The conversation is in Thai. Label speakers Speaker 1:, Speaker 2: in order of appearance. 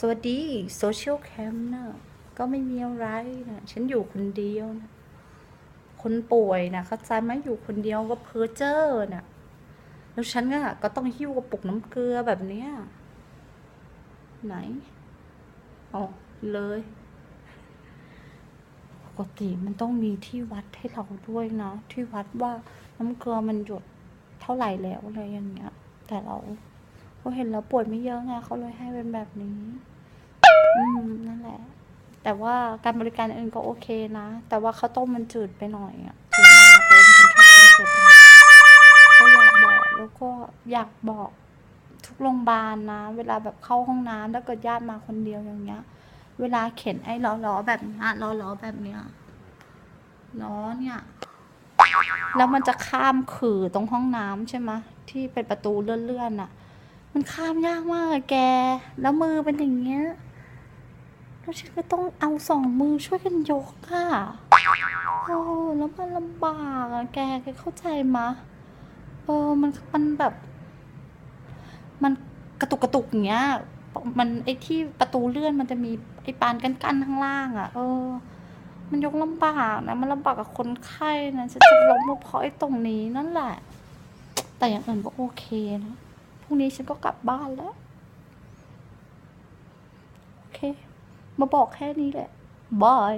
Speaker 1: สวัสดีโซเชียลแคมป์นะก็ไม่มีอะไรนะฉันอยู่คนเดียวนะคนป่วยนะเข้าใจไหมอยู่คนเดียวก็เพ้อเจ้อนะแล้วฉันก็ก็ต้องหิ้วกระปุกน้ำเกลือแบบเนี้ยไหนอ๋อเลยปกติมันต้องมีที่วัดให้เราด้วยนะที่วัดว่าน้ำเกลือมันหยดเท่าไหร่แล้วอะไรอย่างเงี้ย แต่เรา เขาเห็นเราป่วยไม่เยอะไงเขาเลยให้เป็นแบบนี้ อืมนั่นแหละ แต่ว่าการบริการอื่นก็โอเคนะ แต่ว่าข้าวต้มมันจืดไปหน่อยอะจืดมากเพราะเป็นคนชอบกินเผ็ดก็อยากบอกแล้วก็อยากบอกทุกโรงพยาบาลนะ เวลาแบบเข้าห้องน้ำถ้าเกิดญาติมาคนเดียวอย่างเงี้ย เวลาเข็นไอ้ล้อๆแบบนี้ล้อๆแบบเนี้ยล้อเนี่ยแล้วมันจะข้ามขื่อตรงห้องน้ำใช่ไหมที่เป็นประตูเลื่อนๆน่ะ มันข้ามยากมากอะแก แล้วมือเป็นอย่างเงี้ยแล้วฉันก็ต้องเอาสองมือช่วยกันยกอะโอ้แล้วมันลำบากอะแกแกเข้าใจมะเออมันมันแบบ มันกระตุกกระตุกอย่างเงี้ย มันไอ้ที่ประตูเลื่อนมันจะมีไอ้ปานกั้นๆข้างล่างอะเออ มันยกลำบากนะ มันลำบากกับคนไข้นะฉันจะล้มเพราะไอ้ตรงนี้นั่นแหละ แต่อย่างอื่นก็โอเคนะ พรุ่งนี้ฉันก็กลับบ้านแล้ว โอเค มาบอกแค่นี้แหละบาย